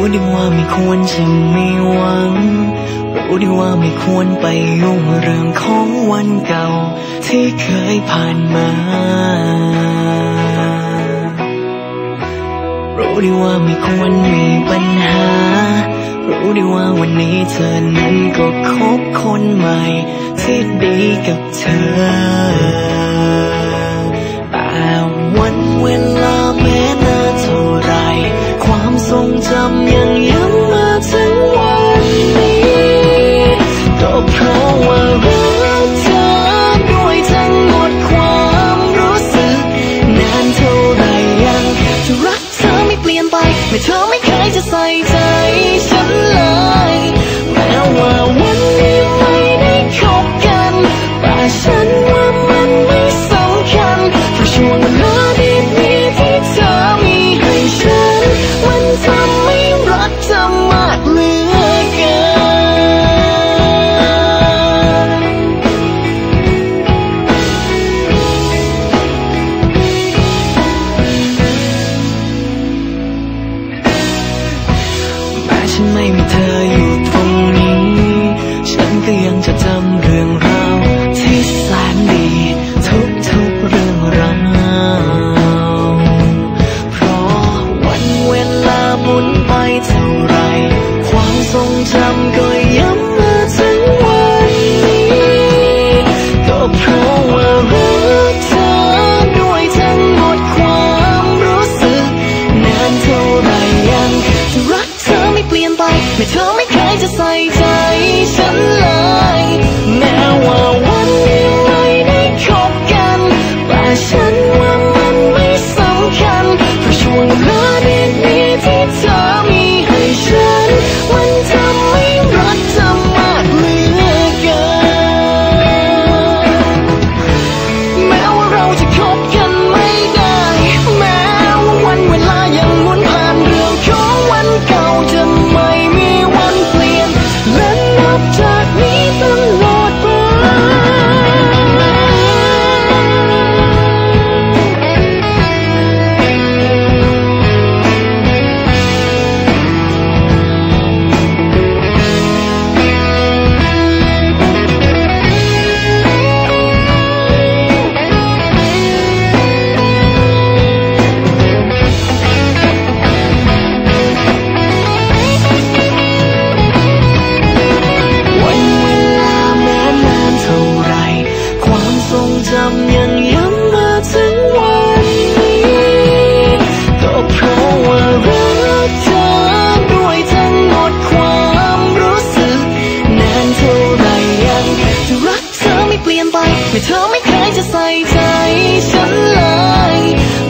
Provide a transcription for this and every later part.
ู้ดีว่าไม่ควรจะมีหวัง รู้ดีว่าไม่ควรไปยุ่งเรื่องของวันเก่า ที่เคยผ่านมา รู้ดีว่าไม่ควรมีปัญหา รู้ดีว่าวันนี้เธอนั้นก็คบคนใหม่ ที่ดีกับเธอ แต่วันเวลา ไม่เธอไม่เคยจะใส่ใจฉันเลยแม้ว่าวันนี้ไม่ได้คบกันแต่ฉัน แม้เธอไม่เคยจะใส่ใจฉันเลย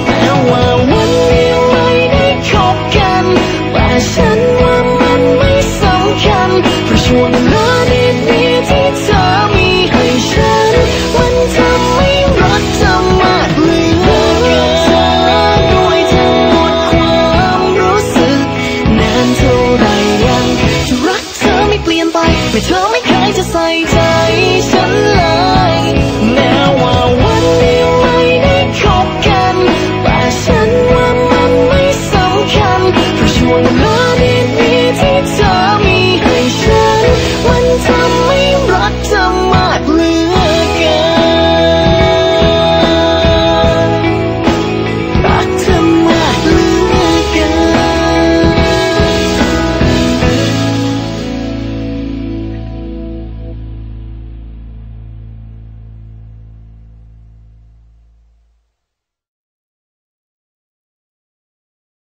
แม้ว่าวันนี้ไม่ได้คบกัน แต่ฉันว่ามันไม่สำคัญเพราะช่วงเวลาดีๆที่เธอมีให้ฉัน มันทำให้รักเธอมาเลือเกินเธอด้วยทั้งหมดความรู้สึกนานเท่าไรยังจะรักเธอไม่เปลี่ยนไปแม้เธอไม่เคยจะใส่ใจ